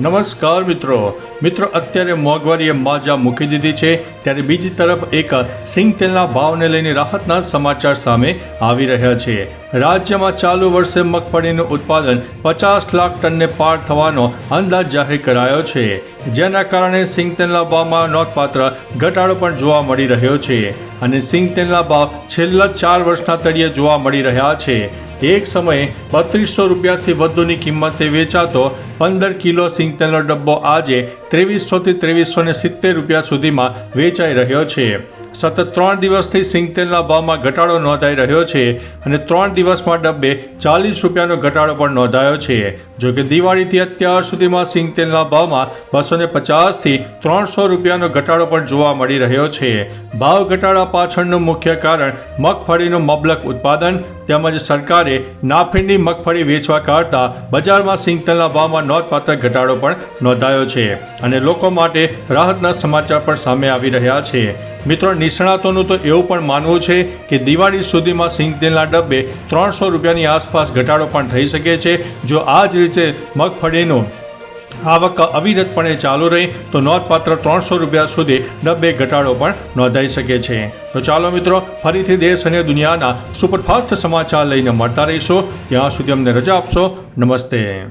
નમસ્કાર મિત્રો. મિત્રો, અત્યારે મોંઘવારીએ માજા મૂકી દીધી છે. ત્યારે બીજી તરફ એક સિંગ તેલના ભાવને લઈને રાહતના સમાચાર સામે આવી રહ્યા છે. રાજ્યમાં ચાલુ વર્ષે મગફળીનું ઉત્પાદન પચાસ લાખ ટનને પાર થવાનો અંદાજ જાહેર કરાયો છે. જેના કારણે સિંગ તેલના ભાવમાં નોંધપાત્ર ઘટાડો પણ જોવા મળી રહ્યો છે. અને સિંગ તેલના ભાવ છેલ્લા ચાર વર્ષના તળિયે જોવા મળી રહ્યા છે. એક સમયે બત્રીસો રૂપિયાથી વધુની કિંમતે વેચાતો પંદર કિલો સિંગ તેલનો ડબ્બો આજે ત્રેવીસોથી ત્રેવીસો ને સિત્તેર રૂપિયા સુધીમાં વેચાઈ રહ્યો છે. સતત ત્રણ દિવસથી સિંગ તેલના ભાવમાં ઘટાડો નોંધાઈ રહ્યો છે અને ત્રણ દિવસમાં ડબ્બે ચાલીસ રૂપિયાનો ઘટાડો પણ નોંધાયો છે. જો કે દિવાળીથી અત્યાર સુધીમાં સિંગ તેલના ભાવમાં બસો ને પચાસથી ત્રણસો રૂપિયાનો ઘટાડો પણ જોવા મળી રહ્યો છે. ભાવ ઘટાડા પાછળનું મુખ્ય કારણ મગફળીનું મબલક ઉત્પાદન તેમજ સરકારે નાફીણની મગફળી વેચવા કાઢતા બજારમાં સિંગ તેલના ભાવમાં નોંધપાત્ર ઘટાડો પણ નોંધાયો છે અને લોકો માટે રાહતના સમાચાર પણ સામે આવી રહ્યા છે. મિત્રો, નિષ્ણાતોનું તો એવું પણ માનવું છે કે દિવાળી સુધીમાં સિંગતેલના ડબ્બે ત્રણસો રૂપિયાની આસપાસ ઘટાડો પણ થઈ શકે છે. જો આ જ રીતે મગફળીનું આવક અવિરતપણે ચાલુ રહે, તો નોંધપાત્ર ત્રણસો રૂપિયા સુધી ડબ્બે ઘટાડો પણ નોંધાઈ શકે છે. તો ચાલો મિત્રો, ફરીથી દેશ અને દુનિયાના સુપરફાસ્ટ સમાચાર લઈને મળતા રહીશું. ત્યાં સુધી અમને રજા આપશો. નમસ્તે.